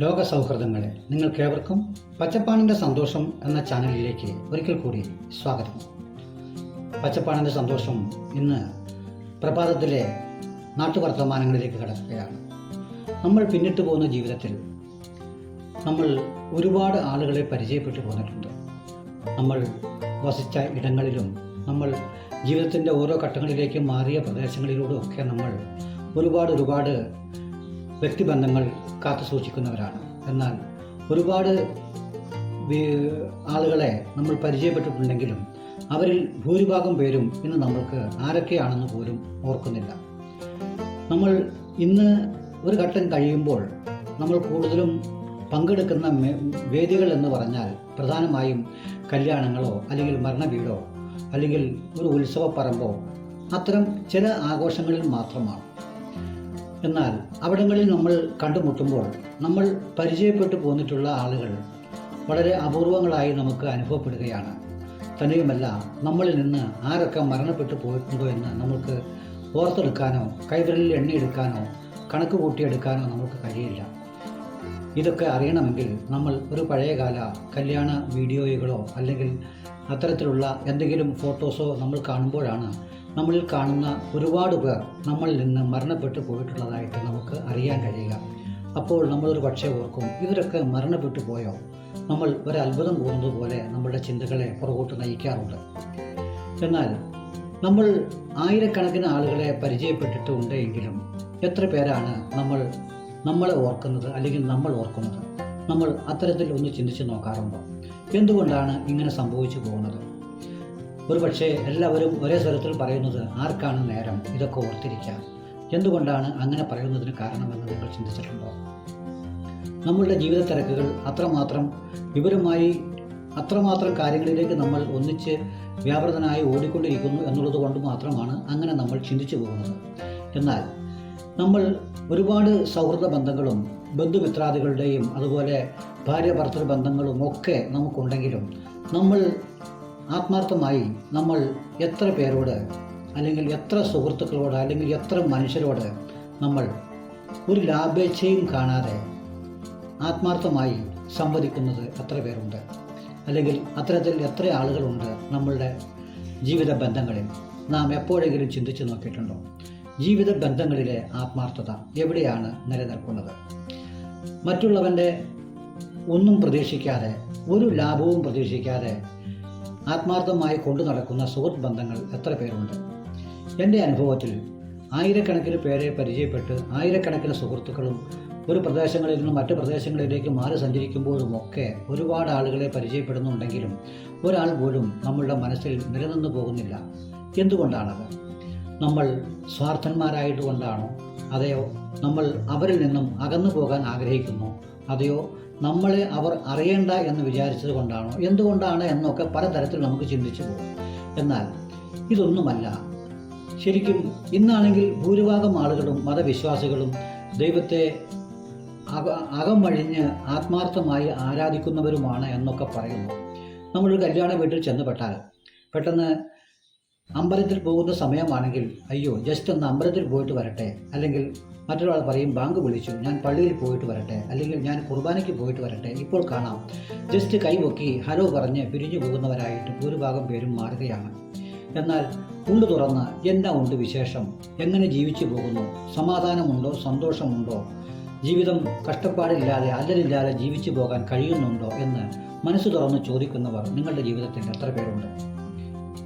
ലോക സൗഹൃദങ്ങളെ നിങ്ങൾക്കേവർക്കും പച്ചപ്പാണിന്റെ സന്തോഷം എന്ന ചാനലിലേക്ക് ഒരിക്കൽ കൂടി സ്വാഗതം. പച്ചപ്പാണിന്റെ സന്തോഷം ഇന്ന് പ്രഭാതത്തിലെ നാട്ടുവർത്തമാനങ്ങളിലേക്ക് കടക്കുകയാണ്. നമ്മൾ പിന്നിട്ട് പോകുന്ന ജീവിതത്തിൽ നമ്മൾ ഒരുപാട് ആളുകളെ പരിചയപ്പെട്ടു പോന്നിട്ടുണ്ട്. നമ്മൾ വസിച്ച ഇടങ്ങളിലും നമ്മൾ ജീവിതത്തിന്റെ ഓരോ ഘട്ടങ്ങളിലേക്കും മാറിയ പ്രദേശങ്ങളിലൂടെ ഒക്കെ നമ്മൾ ഒരുപാട് ഒരുപാട് വ്യക്തിബന്ധങ്ങൾ കാത്തു സൂക്ഷിക്കുന്നവരാണ്. എന്നാൽ ഒരുപാട് ആളുകളെ നമ്മൾ പരിചയപ്പെട്ടിട്ടുണ്ടെങ്കിലും അവരിൽ ഭൂരിഭാഗം പേരും ഇന്ന് നമ്മൾക്ക് ആരൊക്കെയാണെന്ന് പോലും ഓർക്കുന്നില്ല. നമ്മൾ ഇന്ന് ഒരു ഘട്ടം കഴിയുമ്പോൾ നമ്മൾ കൂടുതലും പങ്കെടുക്കുന്ന വേദികൾ എന്ന് പറഞ്ഞാൽ പ്രധാനമായും കല്യാണങ്ങളോ അല്ലെങ്കിൽ മരണവീടോ അല്ലെങ്കിൽ ഒരു ഉത്സവപ്പറമ്പോ അത്തരം ചില ആഘോഷങ്ങളിൽ മാത്രമാണ്. എന്നാൽ അവിടങ്ങളിൽ നമ്മൾ കണ്ടുമുട്ടുമ്പോൾ നമ്മൾ പരിചയപ്പെട്ടു പോന്നിട്ടുള്ള ആളുകൾ വളരെ അപൂർവങ്ങളായി നമുക്ക് അനുഭവപ്പെടുകയാണ്. തന്നെയുമല്ല നമ്മളിൽ നിന്ന് ആരൊക്കെ മരണപ്പെട്ടു പോയിട്ടുണ്ടോ എന്ന് നമുക്ക് ഓർത്തെടുക്കാനോ കൈവിരലിൽ എണ്ണിയെടുക്കാനോ കണക്ക് കൂട്ടിയെടുക്കാനോ നമുക്ക് കഴിയില്ല. ഇതൊക്കെ അറിയണമെങ്കിൽ നമ്മൾ ഒരു പഴയകാല കല്യാണ വീഡിയോകളോ അല്ലെങ്കിൽ അത്തരത്തിലുള്ള എന്തെങ്കിലും ഫോട്ടോസോ നമ്മൾ കാണുമ്പോഴാണ് നമ്മളിൽ കാണുന്ന ഒരുപാട് പേർ നമ്മളിൽ നിന്ന് മരണപ്പെട്ടു പോയിട്ടുള്ളതായിട്ട് നമുക്ക് അറിയാൻ കഴിയുക. അപ്പോൾ നമ്മളൊരു പക്ഷേ ഓർക്കും ഇവരൊക്കെ മരണപ്പെട്ടു പോയോ? നമ്മൾ ഒരു അത്ഭുതം പോകുന്നത് പോലെ നമ്മളുടെ ചിന്തകളെ പുറകോട്ട് നയിക്കാറുണ്ട്. എന്നാൽ നമ്മൾ ആയിരക്കണക്കിന് ആളുകളെ പരിചയപ്പെട്ടിട്ടുണ്ട് എങ്കിലും എത്ര പേരാണ് നമ്മൾ നമ്മളെ ഓർക്കുന്നത് അല്ലെങ്കിൽ നമ്മൾ ഓർക്കുന്നത്? നമ്മൾ അത്തരത്തിൽ ഒന്ന് ചിന്തിച്ച് നോക്കാറുണ്ടോ? എന്തുകൊണ്ടാണ് ഇങ്ങനെ സംഭവിച്ചു പോകുന്നത്? ഒരുപക്ഷെ എല്ലാവരും ഒരേ സ്വരത്തിൽ പറയുന്നത് ആർക്കാണ് നേരം? ഇതൊക്കെ ഓർത്തിരിക്കാം. എന്തുകൊണ്ടാണ് അങ്ങനെ പറയുന്നതിന് കാരണമെന്ന് നിങ്ങൾ ചിന്തിച്ചിട്ടുണ്ടോ? നമ്മളുടെ ജീവിത തിരക്കുകൾ അത്രമാത്രം വിവരമായി അത്രമാത്രം കാര്യങ്ങളിലേക്ക് നമ്മൾ ഒന്നിച്ച് വ്യാപൃതനായി ഓടിക്കൊണ്ടിരിക്കുന്നു എന്നുള്ളത് കൊണ്ട് മാത്രമാണ് അങ്ങനെ നമ്മൾ ചിന്തിച്ചു പോകുന്നത്. എന്നാൽ നമ്മൾ ഒരുപാട് സൗഹൃദ ബന്ധങ്ങളും ബന്ധുമിത്രാദികളുടെയും അതുപോലെ ഭാര്യ ഭർത്തൃ ബന്ധങ്ങളും ഒക്കെ നമുക്കുണ്ടെങ്കിലും നമ്മൾ ആത്മാർത്ഥമായി നമ്മൾ എത്ര പേരോട് അല്ലെങ്കിൽ എത്ര സുഹൃത്തുക്കളോട് അല്ലെങ്കിൽ എത്ര മനുഷ്യരോട് നമ്മൾ ഒരു ലാഭേച്ഛയും കാണാതെ ആത്മാർത്ഥമായി സംവദിക്കുന്നത് എത്ര പേരുണ്ട്? അല്ലെങ്കിൽ അത്തരത്തിൽ എത്ര ആളുകളുണ്ട് നമ്മളുടെ ജീവിത ബന്ധങ്ങളിൽ? നാം എപ്പോഴെങ്കിലും ചിന്തിച്ചു നോക്കിയിട്ടുണ്ടോ? ജീവിത ബന്ധങ്ങളിലെ ആത്മാർത്ഥത എവിടെയാണ് നിലനിൽക്കുന്നത്? മറ്റുള്ളവന്റെ ഒന്നും പ്രതീക്ഷിക്കാതെ ഒരു ലാഭവും പ്രതീക്ഷിക്കാതെ ആത്മാർത്ഥമായി കൊണ്ടു നടക്കുന്ന സുഹൃത്ത് ബന്ധങ്ങൾ എത്ര പേരുണ്ട്? എന്റെ അനുഭവത്തിൽ ആയിരക്കണക്കിന് പേരെ പരിചയപ്പെട്ട് ആയിരക്കണക്കിന് സുഹൃത്തുക്കളും ഒരു പ്രദേശങ്ങളിൽ നിന്നും മറ്റു പ്രദേശങ്ങളിലേക്ക് മാറി സഞ്ചരിക്കുമ്പോഴുമൊക്കെ ഒരുപാട് ആളുകളെ പരിചയപ്പെടുന്നുണ്ടെങ്കിലും ഒരാൾ പോലും നമ്മളുടെ മനസ്സിൽ നിലനിന്നു പോകുന്നില്ല. എന്തുകൊണ്ടാണത്? നമ്മൾ സ്വാർത്ഥന്മാരായതുകൊണ്ടാണോ അതെയോ നമ്മൾ അവരിൽ നിന്നും അകന്നു പോകാൻ ആഗ്രഹിക്കുന്നു? അതെയോ നമ്മളെ അവർ അറിയേണ്ട എന്ന് വിചാരിച്ചത് കൊണ്ടാണോ? എന്തുകൊണ്ടാണ് എന്നൊക്കെ പലതരത്തിൽ നമുക്ക് ചിന്തിച്ചു പോകും എന്നാൽ ഇതൊന്നുമല്ല. ശരിക്കും ഇന്നാണെങ്കിൽ ഭൂരിഭാഗം ആളുകളും മതവിശ്വാസികളും ദൈവത്തെ അക അകമഴിഞ്ഞ് ആത്മാർത്ഥമായി ആരാധിക്കുന്നവരുമാണ് എന്നൊക്കെ പറയുന്നു. നമ്മളൊരു കല്യാണ വീട്ടിൽ ചെന്നുപെട്ടാൽ പെട്ടെന്ന് അമ്പലത്തിൽ പോകുന്ന സമയമാണെങ്കിൽ അയ്യോ ജസ്റ്റ് ഒന്ന് അമ്പലത്തിൽ പോയിട്ട് വരട്ടെ. അല്ലെങ്കിൽ മറ്റൊരാൾ പറയും ബാങ്ക് വിളിച്ചു ഞാൻ പള്ളിയിൽ പോയിട്ട് വരട്ടെ. അല്ലെങ്കിൽ ഞാൻ കുർബാനയ്ക്ക് പോയിട്ട് വരട്ടെ. ഇപ്പോൾ കാണാം. ജസ്റ്റ് കൈപൊക്കി ഹലോ പറഞ്ഞ് പിരിഞ്ഞു പോകുന്നവരായിട്ട് ഭൂരിഭാഗം പേരും മാറുകയാണ്. എന്നാൽ ഉള്ളു തുറന്ന് എന്നാ ഉണ്ട് വിശേഷം? എങ്ങനെ ജീവിച്ചു പോകുന്നു? സമാധാനമുണ്ടോ? സന്തോഷമുണ്ടോ? ജീവിതം കഷ്ടപ്പാടില്ലാതെ അല്ലലില്ലാതെ ജീവിച്ചു പോകാൻ കഴിയുന്നുണ്ടോ? എന്ന് മനസ്സ് തുറന്ന് ചോദിക്കുന്നവർ നിങ്ങളുടെ ജീവിതത്തിൽ എത്ര പേരുണ്ട്?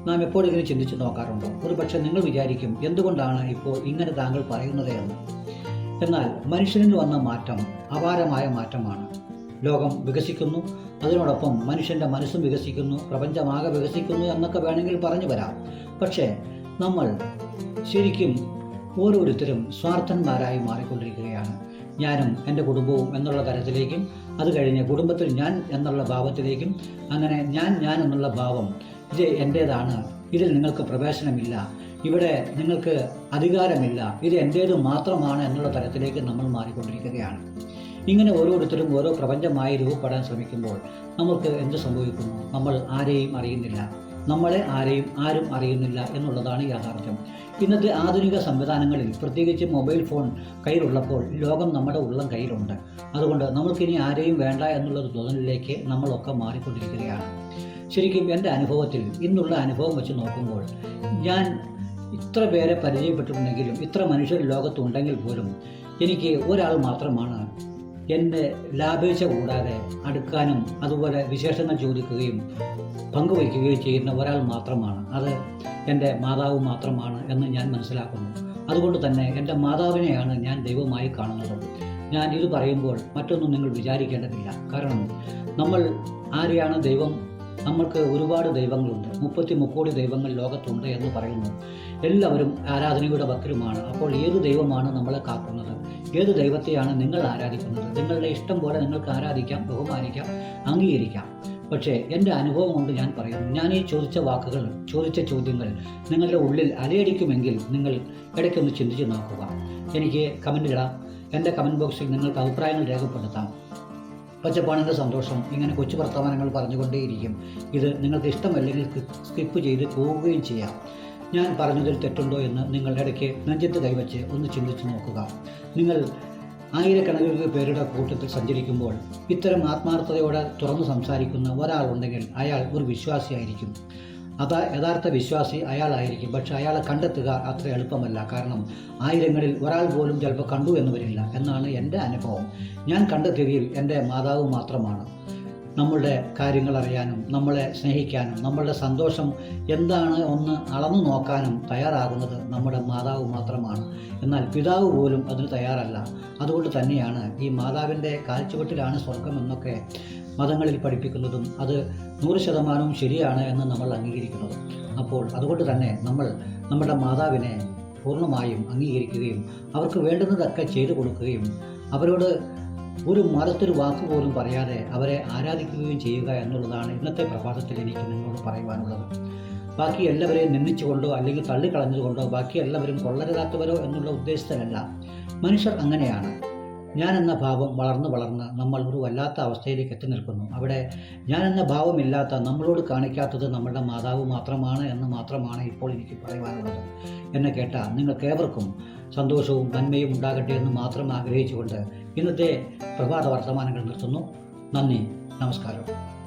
നാം എപ്പോഴെങ്കിലും ചിന്തിച്ചു നോക്കാറുണ്ടോ? ഒരു പക്ഷേ നിങ്ങൾ വിചാരിക്കും എന്തുകൊണ്ടാണ് ഇപ്പോൾ ഇങ്ങനെ താങ്കൾ പറയുന്നത് എന്ന്? എന്നാൽ മനുഷ്യനിൽ വന്ന മാറ്റം അപാരമായ മാറ്റമാണ്. ലോകം വികസിക്കുന്നു അതിനോടൊപ്പം മനുഷ്യന്റെ മനസ്സും വികസിക്കുന്നു പ്രപഞ്ചമാകെ വികസിക്കുന്നു എന്നൊക്കെ വേണമെങ്കിൽ പറഞ്ഞു വരാം. പക്ഷേ നമ്മൾ ശരിക്കും ഓരോരുത്തരും സ്വാർത്ഥന്മാരായി മാറിക്കൊണ്ടിരിക്കുകയാണ്. ഞാനും എന്റെ കുടുംബവും എന്നുള്ള തരത്തിലേക്കും അത് കഴിഞ്ഞ് കുടുംബത്തിൽ ഞാൻ എന്നുള്ള ഭാവത്തിലേക്കും അങ്ങനെ ഞാൻ ഞാൻ എന്നുള്ള ഭാവം ഇത് എന്റേതാണ് ഇതിൽ നിങ്ങൾക്ക് പ്രവേശനമില്ല. ഇവിടെ നിങ്ങൾക്ക് അധികാരമില്ല. ഇത് എന്റേത് മാത്രമാണ് എന്നുള്ള തരത്തിലേക്ക് നമ്മൾ മാറിക്കൊണ്ടിരിക്കുകയാണ്. ഇങ്ങനെ ഓരോരുത്തരും ഓരോ പ്രപഞ്ചമായി രൂപപ്പെടാൻ ശ്രമിക്കുമ്പോൾ നമുക്ക് എന്ത് സംഭവിക്കുന്നു? നമ്മൾ ആരെയും അറിയുന്നില്ല. നമ്മളെ ആരെയും ആരും അറിയുന്നില്ല എന്നുള്ളതാണ് യാഥാർത്ഥ്യം. ഇന്നത്തെ ആധുനിക സംവിധാനങ്ങളിൽ പ്രത്യേകിച്ച് മൊബൈൽ ഫോൺ കയ്യിലുള്ളപ്പോൾ ലോകം നമ്മുടെ ഉള്ളം കയ്യിലുണ്ട്. അതുകൊണ്ട് നമുക്കിനി ആരെയും വേണ്ട എന്നുള്ളൊരു തോന്നലിലേക്ക് നമ്മളൊക്കെ മാറിക്കൊണ്ടിരിക്കുകയാണ്. ശരിക്കും എന്റെ അനുഭവത്തിൽ ഇന്നുള്ള അനുഭവം വെച്ച് നോക്കുമ്പോൾ ഞാൻ ഇത്ര പേരെ പരിചയപ്പെട്ടിട്ടുണ്ടെങ്കിലും ഇത്ര മനുഷ്യർ ലോകത്തുണ്ടെങ്കിൽ പോലും എനിക്ക് ഒരാൾ മാത്രമാണ് എന്റെ ലാഭേച്ഛ കൂടാതെ അടുക്കാനും അതുപോലെ വിശേഷങ്ങൾ ചോദിക്കുകയും പങ്കുവയ്ക്കുകയും ചെയ്യുന്ന ഒരാൾ മാത്രമാണ്. അത് എന്റെ മാതാവ് മാത്രമാണ് എന്ന് ഞാൻ മനസ്സിലാക്കുന്നു. അതുകൊണ്ട് തന്നെ എന്റെ മാതാവിനെയാണ് ഞാൻ ദൈവമായി കാണുന്നത്. ഞാൻ ഇത് പറയുമ്പോൾ മറ്റൊന്നും നിങ്ങൾ വിചാരിക്കേണ്ടതില്ല. കാരണം നമ്മൾ ആരെയാണ് ദൈവം നമ്മൾക്ക് ഒരുപാട് ദൈവങ്ങളുണ്ട്. മുപ്പത്തി മുക്കോടി ദൈവങ്ങൾ ലോകത്തുണ്ട് എന്ന് പറയുന്നു. എല്ലാവരും ആരാധനയുടെ വക്കിലുമാണ് അപ്പോൾ ഏത് ദൈവമാണ് നമ്മളെ കാക്കുന്നത്? ഏത് ദൈവത്തെയാണ് നിങ്ങൾ ആരാധിക്കുന്നത്? നിങ്ങളുടെ ഇഷ്ടം പോലെ നിങ്ങൾക്ക് ആരാധിക്കാം ബഹുമാനിക്കാം അംഗീകരിക്കാം. പക്ഷേ എന്റെ അനുഭവം കൊണ്ട് ഞാൻ പറയുന്നു ഞാൻ ഈ ചോദിച്ച വാക്കുകൾ ചോദിച്ച ചോദ്യങ്ങൾ നിങ്ങളുടെ ഉള്ളിൽ അലയടിക്കുമെങ്കിൽ നിങ്ങൾ ഇടയ്ക്കൊന്ന് ചിന്തിച്ച് നോക്കുക. എനിക്ക് കമന്റ് ഇടാം. എന്റെ കമന്റ് ബോക്സിൽ നിങ്ങൾക്ക് അഭിപ്രായങ്ങൾ രേഖപ്പെടുത്താം. പച്ചപ്പാണിന്റെ സന്തോഷം ഇങ്ങനെ കൊച്ചു പ്രസ്താവനകൾ പറഞ്ഞുകൊണ്ടേയിരിക്കും. ഇത് നിങ്ങൾക്ക് ഇഷ്ടമല്ലെങ്കിൽ സ്കിപ്പ് ചെയ്ത് പോവുകയും ചെയ്യാം. ഞാൻ പറഞ്ഞതിൽ തെറ്റുണ്ടോ എന്ന് നിങ്ങൾ ഇടയ്ക്ക് നെഞ്ചത്ത് കൈവച്ച് ഒന്ന് ചിന്തിച്ച് നോക്കുക. നിങ്ങൾ ആയിരക്കണക്കിന് പേരുടെ കൂട്ടത്തിൽ സഞ്ചരിക്കുമ്പോൾ ഇത്തരം ആത്മാർത്ഥതയോടെ തുറന്നു സംസാരിക്കുന്ന ഒരാളുണ്ടെങ്കിൽ അയാൾ ഒരു വിശ്വാസിയായിരിക്കും. അതാ യഥാർത്ഥ വിശ്വാസി അയാളായിരിക്കും. പക്ഷെ അയാളെ കണ്ടെത്തുക അത്ര എളുപ്പമല്ല. കാരണം ആയിരങ്ങളിൽ ഒരാൾ പോലും ചിലപ്പോൾ കണ്ടു എന്ന് വരില്ല. എന്നാണ് എന്റെ അനുഭവം. ഞാൻ കണ്ടെത്തുകയിൽ എന്റെ മാതാവ് മാത്രമാണ്. നമ്മളുടെ കാര്യങ്ങൾ അറിയാനും നമ്മളെ സ്നേഹിക്കാനും നമ്മളുടെ സന്തോഷം എന്താണ് ഒന്ന് അളന്നു നോക്കാനും തയ്യാറാകുന്നത് നമ്മുടെ മാതാവ് മാത്രമാണ്. എന്നാൽ പിതാവ് പോലും അതിന് തയ്യാറല്ല. അതുകൊണ്ട് തന്നെയാണ് ഈ മാതാവിന്റെ കാഴ്ചവെട്ടിലാണ് സ്വർഗം എന്നൊക്കെ മതങ്ങളിൽ പഠിപ്പിക്കുന്നതും അത് നൂറ് ശതമാനവും ശരിയാണ് എന്ന് നമ്മൾ അംഗീകരിക്കുന്നതും അപ്പോൾ അതുകൊണ്ട് തന്നെ നമ്മൾ നമ്മുടെ മാതാവിനെ പൂർണമായും അംഗീകരിക്കുകയും അവർക്ക് വേണ്ടുന്നതൊക്കെ ചെയ്തു കൊടുക്കുകയും അവരോട് ഒരു മതത്തൊരു വാക്ക് പോലും പറയാതെ അവരെ ആരാധിക്കുകയും ചെയ്യുക എന്നുള്ളതാണ് ഇന്നത്തെ പ്രഭാതത്തിൽ എനിക്ക് നിങ്ങളോട് പറയുവാനുള്ളത്. ബാക്കി എല്ലാവരെയും നിന്ദിച്ചുകൊണ്ടോ അല്ലെങ്കിൽ തള്ളിക്കളഞ്ഞതുകൊണ്ടോ ബാക്കി എല്ലാവരും കൊള്ളരുതാത്തവരോ എന്നുള്ള ഉദ്ദേശത്തിലല്ല. മനുഷ്യർ അങ്ങനെയാണ്. ഞാൻ എന്ന ഭാവം വളർന്ന് വളർന്ന് നമ്മൾ ഒരു വല്ലാത്ത അവസ്ഥയിലേക്ക് എത്തി നിൽക്കുന്നു. അവിടെ ഞാൻ എന്ന ഭാവമില്ലാത്ത നമ്മളോട് കാണിക്കാത്തത് നമ്മളുടെ മാതാവ് മാത്രമാണ് എന്ന് മാത്രമാണ് ഇപ്പോൾ എനിക്ക് പറയുവാനുള്ളത്. എന്നെ കേട്ട നിങ്ങൾക്കേവർക്കും സന്തോഷവും നന്മയും ഉണ്ടാകട്ടെ എന്ന് മാത്രം ആഗ്രഹിച്ചുകൊണ്ട് ഇന്നത്തെ പ്രഭാത വർത്തമാനങ്ങൾ നിർത്തുന്നു. നന്ദി നമസ്കാരം.